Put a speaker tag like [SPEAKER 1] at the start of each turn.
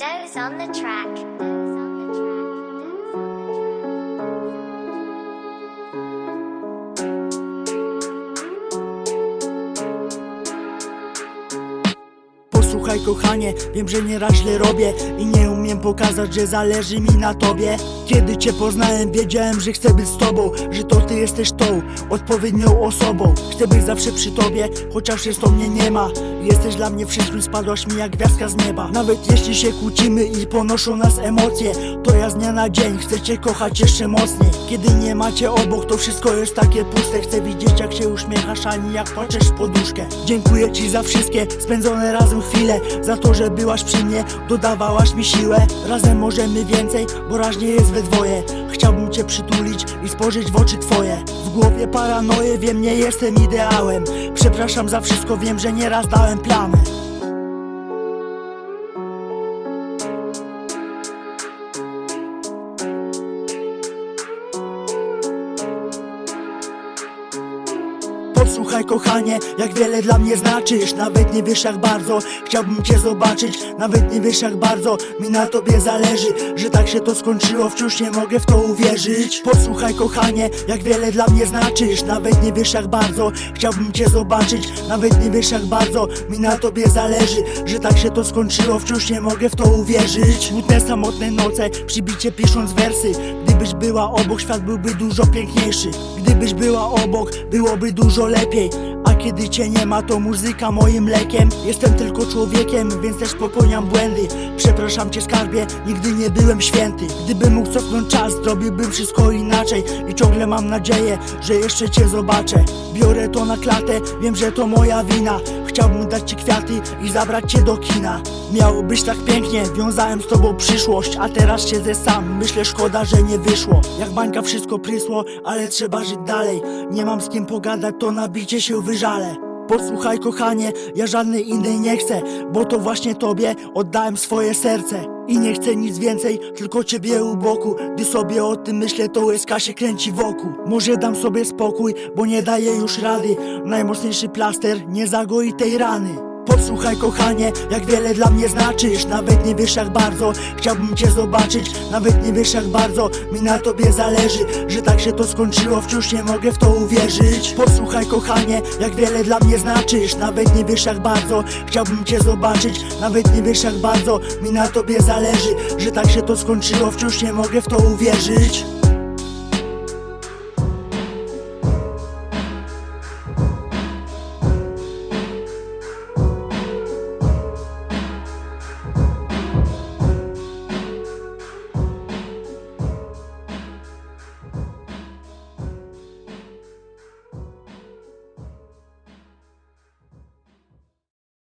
[SPEAKER 1] Doze on the track.
[SPEAKER 2] Posłuchaj kochanie, wiem, że nieraz źle robię I nie umiem pokazać, że zależy mi na tobie. Kiedy cię poznałem, wiedziałem, że chcę być z tobą Że to ty jesteś tą odpowiednią osobą. Chcę być zawsze przy tobie, chociaż jest to mnie nie ma. Jesteś dla mnie wszystkim, spadłaś mi jak gwiazdka z nieba. Nawet jeśli się kłócimy i ponoszą nas emocje To ja z dnia na dzień chcę cię kochać jeszcze mocniej. Kiedy nie macie obok, to wszystko jest takie puste. Chcę widzieć jak się uśmiechasz, ani jak płaczesz w poduszkę. Dziękuję ci za wszystkie spędzone razem chwile Za to, że byłaś przy mnie, dodawałaś mi siłę. Razem możemy więcej, bo raźnie jest we dwoje. Chciałbym cię przytulić i spojrzeć w oczy twoje. W głowie paranoje, wiem nie jestem ideałem. Przepraszam za wszystko, wiem, że nieraz dałem plamę Posłuchaj kochanie, jak wiele dla mnie znaczysz. Nawet nie wiesz jak bardzo chciałbym cię zobaczyć. Nawet nie wiesz jak bardzo mi na tobie zależy Że tak się to skończyło, wciąż nie mogę w to uwierzyć. Posłuchaj kochanie, jak wiele dla mnie znaczysz. Nawet nie wiesz jak bardzo chciałbym cię zobaczyć. Nawet nie wiesz jak bardzo mi na tobie zależy Że tak się to skończyło, wciąż nie mogę w to uwierzyć. Smutne samotne noce, przybicie pisząc wersy. Gdybyś była obok, świat byłby dużo piękniejszy. Gdybyś była obok, byłoby dużo lepiej A kiedy cię nie ma, to muzyka moim lekiem. Jestem tylko człowiekiem, więc też popełniam błędy. Przepraszam cię skarbie, nigdy nie byłem święty. Gdybym mógł cofnąć czas, zrobiłbym wszystko inaczej. I ciągle mam nadzieję, że jeszcze cię zobaczę. Biorę to na klatę, wiem, że to moja wina Chciałbym dać ci kwiaty i zabrać cię do kina. Miało być tak pięknie, wiązałem z tobą przyszłość A teraz siedzę sam, myślę szkoda, że nie wyszło. Jak bańka wszystko prysło, ale trzeba żyć dalej. Nie mam z kim pogadać, to nabicie się wyżale Posłuchaj kochanie, ja żadnej innej nie chcę Bo to właśnie tobie oddałem swoje serce. I nie chcę nic więcej, tylko ciebie u boku. Gdy sobie o tym myślę, to łezka się kręci wokół. Może dam sobie spokój, bo nie daję już rady. Najmocniejszy plaster nie zagoi tej rany Posłuchaj kochanie, jak wiele dla mnie znaczysz. Nawet nie wiesz jak bardzo chciałbym cię zobaczyć. Nawet nie wiesz jak bardzo mi na tobie zależy Że tak się to skończyło, wciąż nie mogę w to uwierzyć. Posłuchaj kochanie, jak wiele dla mnie znaczysz. Nawet nie wiesz jak bardzo chciałbym cię zobaczyć. Nawet nie wiesz jak bardzo mi na tobie zależy Że tak się to skończyło, wciąż nie mogę w to uwierzyć